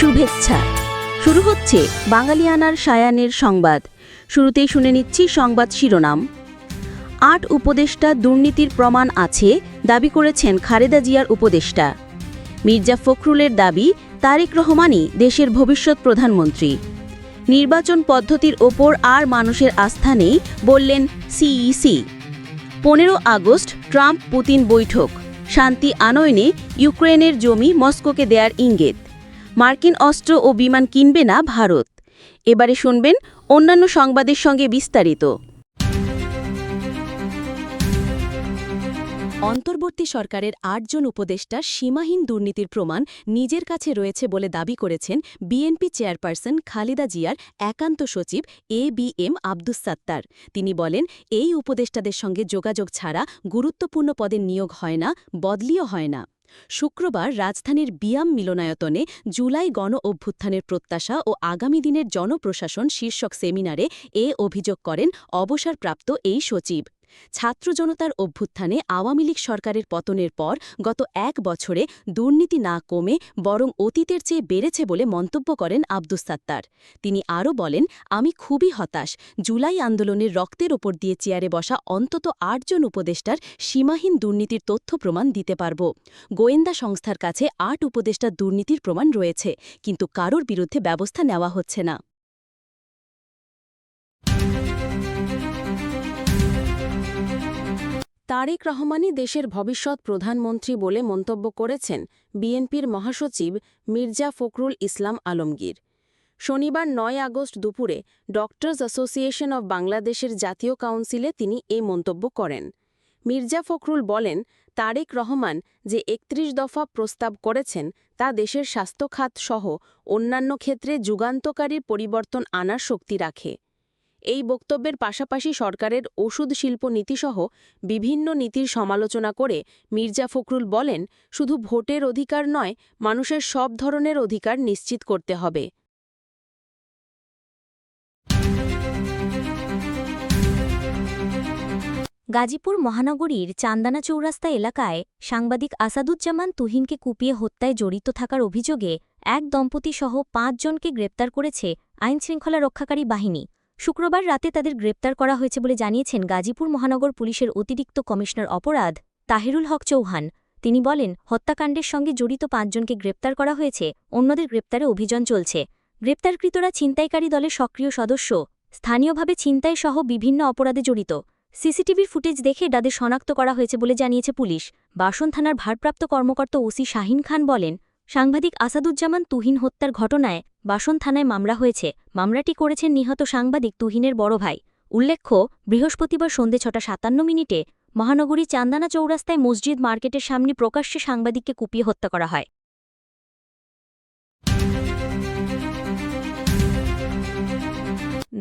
শুভেচ্ছা। শুরু হচ্ছে বাঙালিয়ানার সায়ানের সংবাদ। শুরুতেই শুনে নিচ্ছি সংবাদ শিরোনাম। আট উপদেষ্টা দুর্নীতির প্রমাণ আছে, দাবি করেছেন খালেদা জিয়ার উপদেষ্টা। মির্জা ফখরুলের দাবি, তারেক রহমানই দেশের ভবিষ্যৎ প্রধানমন্ত্রী। নির্বাচন পদ্ধতির ওপর আর মানুষের আস্থা নেই, বললেন সিইসি। পনেরো আগস্ট ট্রাম্প পুতিন বৈঠক। শান্তি আনয়নে ইউক্রেনের জমি মস্কোকে দেয়ার ইঙ্গিত। মার্কিন অস্ত্র ও বিমান কিনবে না ভারত। এবারে শুনবেন অন্যান্য সংবাদের সঙ্গে বিস্তারিত। অন্তর্বর্তী সরকারের আটজন উপদেষ্টা সীমাহীন দুর্নীতির প্রমাণ নিজের কাছে রয়েছে বলে দাবি করেছেন বিএনপি চেয়ারপারসন খালেদা জিয়ার একান্ত সচিব A B M Abdus Sattar. তিনি বলেন, এই উপদেষ্টাদের সঙ্গে যোগাযোগ ছাড়া গুরুত্বপূর্ণ পদে নিয়োগ হয় না, বদলিও হয় না। শুক্রবার রাজধানীর বিয়াম মিলনায়তনে জুলাই গণ অভ্যুত্থানের প্রত্যাশা ও আগামী দিনের জনপ্রশাসন শীর্ষক সেমিনারে এ অভিযোগ করেন অবসরপ্রাপ্ত এই সচিব। ছাত্র জনতার অভ্যুত্থানে আওয়ামী লীগ সরকারের পতনের পর গত এক বছরে দুর্নীতি না কমে বরং অতীতের চেয়ে বেড়েছে বলে মন্তব্য করেন আব্দুস সাত্তার। তিনি আরও বলেন, আমি খুবই হতাশ। জুলাই আন্দোলনের রক্তের ওপর দিয়ে চেয়ারে বসা অন্তত আটজন উপদেষ্টার সীমাহীন দুর্নীতির তথ্য প্রমাণ দিতে পারব। গোয়েন্দা সংস্থার কাছে আট উপদেষ্টার দুর্নীতির প্রমাণ রয়েছে, কিন্তু কারোর বিরুদ্ধে ব্যবস্থা নেওয়া হচ্ছে না। তারেক রহমানই দেশের ভবিষ্যৎ প্রধানমন্ত্রী বলে মন্তব্য করেছেন বিএনপির মহাসচিব মির্জা ফখরুল ইসলাম আলমগীর। শনিবার নয় আগস্ট দুপুরে ডক্টরস অ্যাসোসিয়েশন অব বাংলাদেশের জাতীয় কাউন্সিলে তিনি এ মন্তব্য করেন। মির্জা ফখরুল বলেন, তারেক রহমান যে একত্রিশ দফা প্রস্তাব করেছেন তা দেশের স্বাস্থ্যখাত সহ অন্যান্য ক্ষেত্রে যুগান্তকারী পরিবর্তন আনার শক্তি রাখে। এই বক্তব্যের পাশাপাশি সরকারের ওষুধ শিল্প নীতিসহ বিভিন্ন নীতির সমালোচনা করে মির্জা ফখরুল বলেন, শুধু ভোটের অধিকার নয়, মানুষের সব ধরনের অধিকার নিশ্চিত করতে হবে। গাজীপুর মহানগরীর চান্দানা চৌরাস্তা এলাকায় সাংবাদিক আসাদুজ্জামান তুহিনকে কুপিয়ে হত্যায় জড়িত থাকার অভিযোগে এক দম্পতিসহ পাঁচজনকে গ্রেপ্তার করেছে আইনশৃঙ্খলা রক্ষাকারী বাহিনী। শুক্রবার রাতে তাদের গ্রেপ্তার করা হয়েছে বলে জানিয়েছেন গাজীপুর মহানগর পুলিশের অতিরিক্ত কমিশনার অপরাধ তাহিরুল হক চৌহান। তিনি বলেন, হত্যাকাণ্ডের সঙ্গে জড়িত পাঁচজনকে গ্রেপ্তার করা হয়েছে, অন্যদের গ্রেপ্তারে অভিযান চলছে। গ্রেপ্তারকৃতরা ছিনতাইকারী দলের সক্রিয় সদস্য, স্থানীয়ভাবে ছিনতাই সহ বিভিন্ন অপরাধে জড়িত। সিসিটিভির ফুটেজ দেখে তাদের শনাক্ত করা হয়েছে বলে জানিয়েছে পুলিশ। বাসন থানার ভারপ্রাপ্ত কর্মকর্তা ওসি শাহিন খান বলেন সাংবাদিক আসাদুজ্জামান তুহিন হত্যার ঘটনায় বাসন থানায় মামলা হয়েছে। মামলাটি করেছেন নিহত সাংবাদিক তুহিনের বড় ভাই। উল্লেখ্য, বৃহস্পতিবার সন্ধে ছটা সাতান্ন মিনিটে মহানগরী চান্দানা চৌরাস্তায় মসজিদ মার্কেটের সামনে প্রকাশ্যে সাংবাদিককে কুপিয়ে হত্যা করা হয়।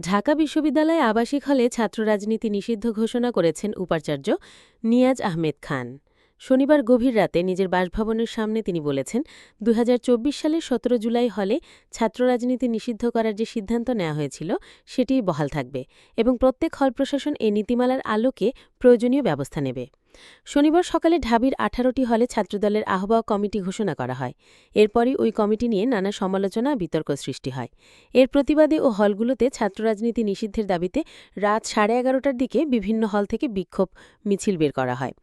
ঢাকা বিশ্ববিদ্যালয়ে আবাসিক হলে ছাত্র রাজনীতি নিষিদ্ধ ঘোষণা করেছেন উপাচার্য নিয়াজ আহমেদ খান। শনিবার গভীর রাতে নিজের বাসভবনের সামনে তিনি বলেছেন দুই হাজার চব্বিশ সালের সতেরো জুলাই হলে ছাত্র রাজনীতি নিষিদ্ধ করার যে সিদ্ধান্ত নেওয়া হয়েছিল, সেটিই বহাল থাকবে এবং প্রত্যেক হল প্রশাসন এই নীতিমালার আলোকে প্রয়োজনীয় ব্যবস্থা নেবে। শনিবার সকালে ঢাবির আঠারোটি হলে ছাত্রদলের আহ্বায়ক কমিটি ঘোষণা করা হয়। এরপরই ওই কমিটি নিয়ে নানা সমালোচনা, বিতর্ক সৃষ্টি হয়। এর প্রতিবাদে ও হলগুলোতে ছাত্র রাজনীতি নিষিদ্ধের দাবিতে রাত সাড়ে এগারোটার দিকে বিভিন্ন হল থেকে বিক্ষোভ মিছিল বের করা হয়।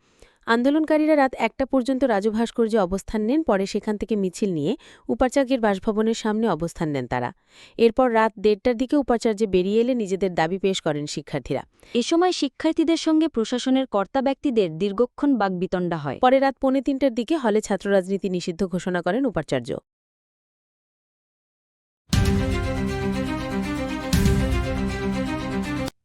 আন্দোলনকারীরা রাত একটা পর্যন্ত রাজু ভাস্কর্যে অবস্থান নেন পরে সেখান থেকে মিছিল নিয়ে উপাচার্যের বাসভবনের সামনে অবস্থান নেন তারা। এরপর রাত দেড়টার দিকে উপাচার্যে বেরিয়ে এলে নিজেদের দাবি পেশ করেন শিক্ষার্থীরা। এ সময় শিক্ষার্থীদের সঙ্গে প্রশাসনের কর্তা ব্যক্তিদের দীর্ঘক্ষণ বাগবিতণ্ডা হয়। পরে রাত পৌনে তিনটার দিকে হলে ছাত্র রাজনীতি নিষিদ্ধ ঘোষণা করেন উপাচার্য।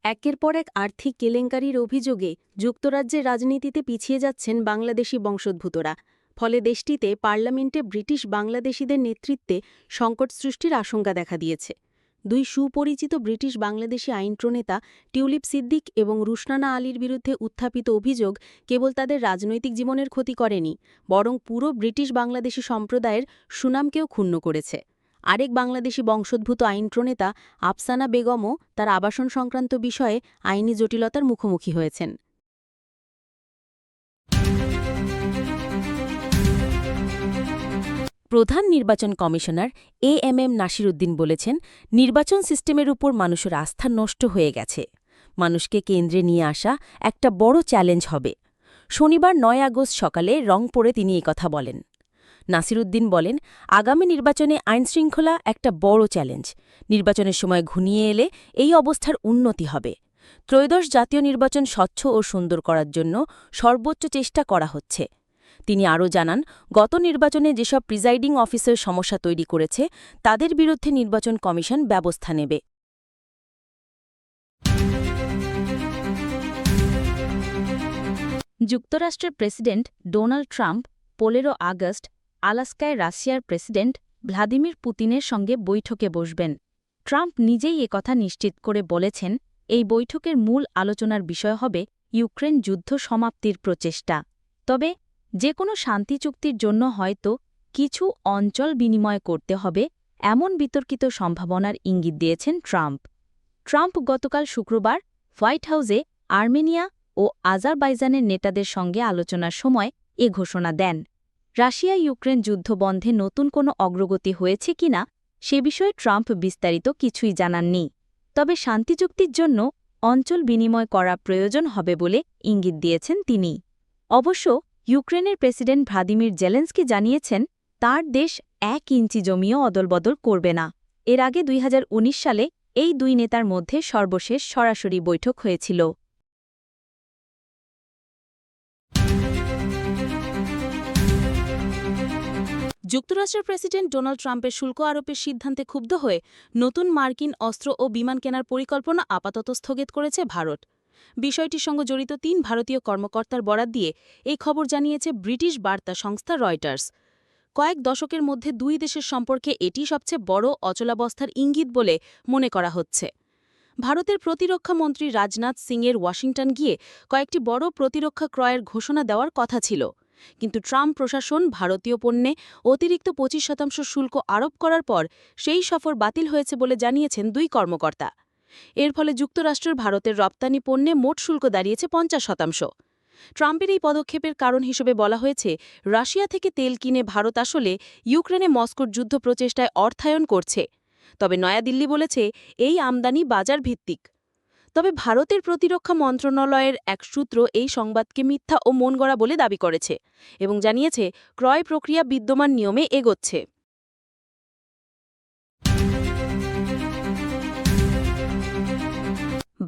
একের পর এক আর্থিক কেলেঙ্কারির অভিযোগে যুক্তরাজ্যের রাজনীতিতে পিছিয়ে যাচ্ছেন বাংলাদেশি বংশোদ্ভূতরা। ফলে দেশটিতে পার্লামেন্টে ব্রিটিশ বাংলাদেশিদের নেতৃত্বে সংকট সৃষ্টির আশঙ্কা দেখা দিয়েছে। দুই সুপরিচিত ব্রিটিশ বাংলাদেশি আইন প্রণেতা টিউলিপ সিদ্দিক এবং রুশনানা আলীর বিরুদ্ধে উত্থাপিত অভিযোগ কেবল তাদের রাজনৈতিক জীবনের ক্ষতি করেনি, বরং পুরো ব্রিটিশ বাংলাদেশি সম্প্রদায়ের সুনামকেও ক্ষুণ্ণ করেছে। আরেক বাংলাদেশি বংশোদ্ভূত আইন প্রণেতা আফসানা বেগমও তার আবাসন সংক্রান্ত বিষয়ে আইনি জটিলতার মুখোমুখি হয়েছেন। প্রধান নির্বাচন commissioner A M M Nasiruddin বলেছেন, নির্বাচন সিস্টেমের উপর মানুষের আস্থা নষ্ট হয়ে গেছে। মানুষকে কেন্দ্রে নিয়ে আসা একটা বড় চ্যালেঞ্জ হবে। শনিবার নয় আগস্ট সকালে রংপুরে তিনি কথা বলেন। নাসিরুদ্দিন বলেন, আগামী নির্বাচনে আইনশৃঙ্খলা একটা বড় চ্যালেঞ্জ। নির্বাচনের সময় ঘনিয়ে এলে এই অবস্থার উন্নতি হবে। ত্রয়োদশ জাতীয় নির্বাচন স্বচ্ছ ও সুন্দর করার জন্য সর্বোচ্চ চেষ্টা করা হচ্ছে। তিনি আরও জানান, গত নির্বাচনে যেসব প্রিজাইডিং অফিসার সমস্যা তৈরি করেছে, তাদের বিরুদ্ধে নির্বাচন কমিশন ব্যবস্থা নেবে। যুক্তরাষ্ট্রের প্রেসিডেন্ট ডোনাল্ড ট্রাম্প পনেরো আগস্ট আলাস্কায় রাশিয়ার প্রেসিডেন্ট ভ্লাদিমির পুতিনের সঙ্গে বৈঠকে বসবেন। ট্রাম্প নিজেই একথা নিশ্চিত করে বলেছেন, এই বৈঠকের মূল আলোচনার বিষয় হবে ইউক্রেন যুদ্ধ সমাপ্তির প্রচেষ্টা। তবে, যে কোনো শান্তি চুক্তির জন্য হয়তো কিছু অঞ্চল বিনিময় করতে হবে, এমন বিতর্কিত সম্ভাবনার ইঙ্গিত দিয়েছেন ট্রাম্প। ট্রাম্প গতকাল শুক্রবার হোয়াইট হাউসে আর্মেনিয়া ও আজারবাইজানের নেতাদের সঙ্গে আলোচনার সময় এ ঘোষণা দেন। রাশিয়া ইউক্রেন যুদ্ধ বন্ধে নতুন কোনো অগ্রগতি হয়েছে কিনা সে বিষয়ে ট্রাম্প বিস্তারিত কিছুই জানাননি। তবে শান্তি চুক্তির জন্য অঞ্চল বিনিময় করা প্রয়োজন হবে বলে ইঙ্গিত দিয়েছেন তিনি। অবশ্য, ইউক্রেনের প্রেসিডেন্ট ভ্লাদিমির জেলেন্সকি জানিয়েছেন, তার দেশ এক ইঞ্চি জমিও অদলবদল করবে না। এর আগে দুই হাজার উনিশ সালে এই দুই নেতার মধ্যে সর্বশেষ সরাসরি বৈঠক হয়েছিল। যুক্তরাষ্ট্রের প্রেসিডেন্ট ডোনাল্ড ট্রাম্পের শুল্ক আরোপের সিদ্ধান্তে ক্ষুব্ধ হয়ে নতুন মার্কিন অস্ত্র ও বিমান কেনার পরিকল্পনা আপাতত স্থগিত করেছে ভারত। বিষয়টির সঙ্গে জড়িত তিন ভারতীয় কর্মকর্তার বরাত দিয়ে এই খবর জানিয়েছে ব্রিটিশ বার্তা সংস্থা রয়টার্স। কয়েক দশকের মধ্যে দুই দেশের সম্পর্কে এটি সবচেয়ে বড় অচলাবস্থার ইঙ্গিত বলে মনে করা হচ্ছে। ভারতের প্রতিরক্ষা মন্ত্রী রাজনাথ সিংয়ের ওয়াশিংটন গিয়ে কয়েকটি বড় প্রতিরক্ষা ক্রয়ের ঘোষণা দেওয়ার কথা ছিল। কিন্তু ট্রাম্প প্রশাসন ভারতীয় পণ্যে অতিরিক্ত পঁচিশ শতাংশ শুল্ক আরোপ করার পর সেই সফর বাতিল হয়েছে বলে জানিয়েছেন দুই কর্মকর্তা। এর ফলে যুক্তরাষ্ট্রের ভারতের রপ্তানি পণ্যে মোট শুল্ক দাঁড়িয়েছে পঞ্চাশ শতাংশ। ট্রাম্পের এই পদক্ষেপের কারণ হিসেবে বলা হয়েছে, রাশিয়া থেকে তেল কিনে ভারত আসলে ইউক্রেনে মস্কোর যুদ্ধ প্রচেষ্টায় অর্থায়ন করছে। তবে নয়াদিল্লি বলেছে, এই আমদানি বাজার ভিত্তিক তবে ভারতের প্রতিরক্ষা মন্ত্রণালয়ের এক সূত্র এই সংবাদকে মিথ্যা ও মনগড়া বলে দাবি করেছে এবং জানিয়েছে, ক্রয় প্রক্রিয়া বিদ্যমান নিয়মে এগোচ্ছে।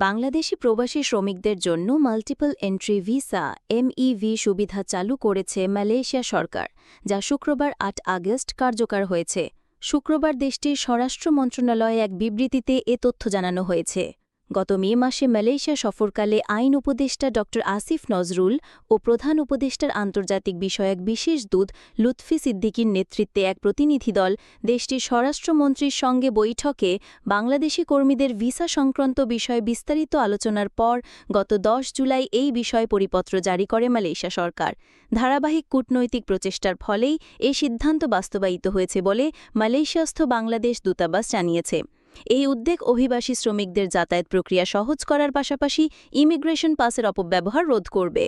বাংলাদেশি প্রবাসী শ্রমিকদের জন্য মাল্টিপল এন্ট্রি ভিসা, এমইভি সুবিধা চালু করেছে মালয়েশিয়া সরকার, যা শুক্রবার আট আগস্ট কার্যকর হয়েছে। শুক্রবার দেশটির স্বরাষ্ট্র মন্ত্রণালয়ে এক বিবৃতিতে এ তথ্য জানানো হয়েছে। গত মে মাসে মালয়েশিয়া সফরকালে আইন উপদেষ্টা ড আসিফ নজরুল ও প্রধান উপদেষ্টার আন্তর্জাতিক বিষয়ক বিশেষ দূত লুৎফি সিদ্দিকীর নেতৃত্বে এক প্রতিনিধি দল দেশটির স্বরাষ্ট্রমন্ত্রীর সঙ্গে বৈঠকে বাংলাদেশি কর্মীদের ভিসা সংক্রান্ত বিষয়ে বিস্তারিত আলোচনার পর গত দশ জুলাই এই বিষয়ে পরিপত্র জারি করে মালয়েশিয়া সরকার। ধারাবাহিক কূটনৈতিক প্রচেষ্টার ফলেই এই সিদ্ধান্ত বাস্তবায়িত হয়েছে বলে মালয়েশিয়াস্থ বাংলাদেশ দূতাবাস জানিয়েছে। এই উদ্বেগ অভিবাসী শ্রমিকদের যাতায়াত প্রক্রিয়া সহজ করার পাশাপাশি ইমিগ্রেশন পাসের অপব্যবহার রোধ করবে।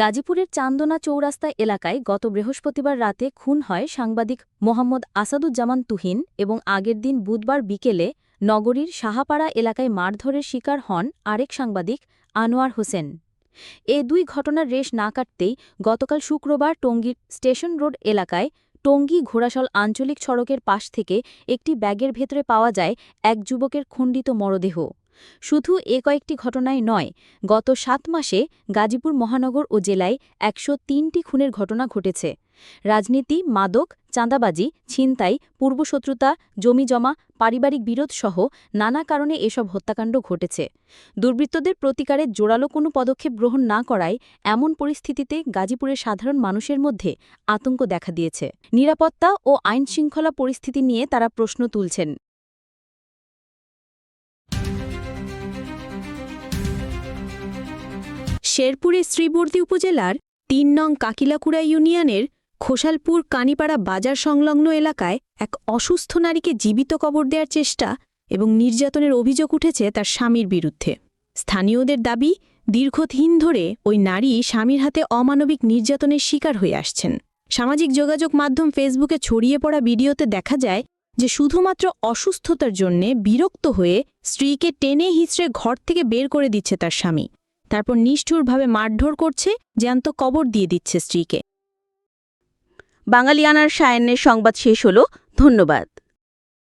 গাজীপুরের চান্দনা চৌরাস্তা এলাকায় গত বৃহস্পতিবার রাতে খুন হয় সাংবাদিক মোহাম্মদ আসাদুজ্জামান তুহিন এবং আগের দিন বুধবার বিকেলে নগরীর সাহাপাড়া এলাকায় মারধরের শিকার হন আরেক সাংবাদিক আনোয়ার হোসেন। এ দুই ঘটনার রেশ না কাটতেই গতকাল শুক্রবার টঙ্গীর স্টেশন রোড এলাকায় টঙ্গী ঘোড়াশল আঞ্চলিক সড়কের পাশ থেকে একটি ব্যাগের ভেতরে পাওয়া যায় এক যুবকের খণ্ডিত মরদেহ। শুধু এ কয়েকটি ঘটনায় নয়, গত সাত মাসে গাজীপুর মহানগর ও জেলায় একশো তিনটি খুনের ঘটনা ঘটেছে। রাজনীতি, মাদক চাঁদাবাজি, ছিনতাই, পূর্বশত্রুতা, জমিজমা, পারিবারিক বিরোধসহ নানা কারণে এসব হত্যাকাণ্ড ঘটেছে। দুর্বৃত্তদের প্রতিকারে জোরালো কোনো পদক্ষেপ গ্রহণ না করায় এমন পরিস্থিতিতে গাজীপুরের সাধারণ মানুষের মধ্যে আতঙ্ক দেখা দিয়েছে। নিরাপত্তা ও আইনশৃঙ্খলা পরিস্থিতি নিয়ে তারা প্রশ্ন তুলছেন। শেরপুরের শ্রীবর্দী উপজেলার তিন নং কাকিলাকুড়া ইউনিয়নের খোসালপুর কানিপাড়া বাজার সংলগ্ন এলাকায় এক অসুস্থ নারীকে জীবিত কবর দেওয়ার চেষ্টা এবং নির্যাতনের অভিযোগ উঠেছে তার স্বামীর বিরুদ্ধে। স্থানীয়দের দাবি, দীর্ঘদিন ধরে ওই নারী স্বামীর হাতে অমানবিক নির্যাতনের শিকার হয়ে আসছেন। সামাজিক যোগাযোগ মাধ্যম ফেসবুকে ছড়িয়ে পড়া ভিডিওতে দেখা যায় যে শুধুমাত্র অসুস্থতার জন্যে বিরক্ত হয়ে স্ত্রীকে টেনে হিঁচড়ে ঘর থেকে বের করে দিচ্ছে তার স্বামী। তারপর নিষ্ঠুরভাবে মারধর করছে, জ্যান্ত কবর দিয়ে দিচ্ছে স্ত্রীকে। বাঙালিয়ানার সায়নের সংবাদ শেষ হলো। ধন্যবাদ।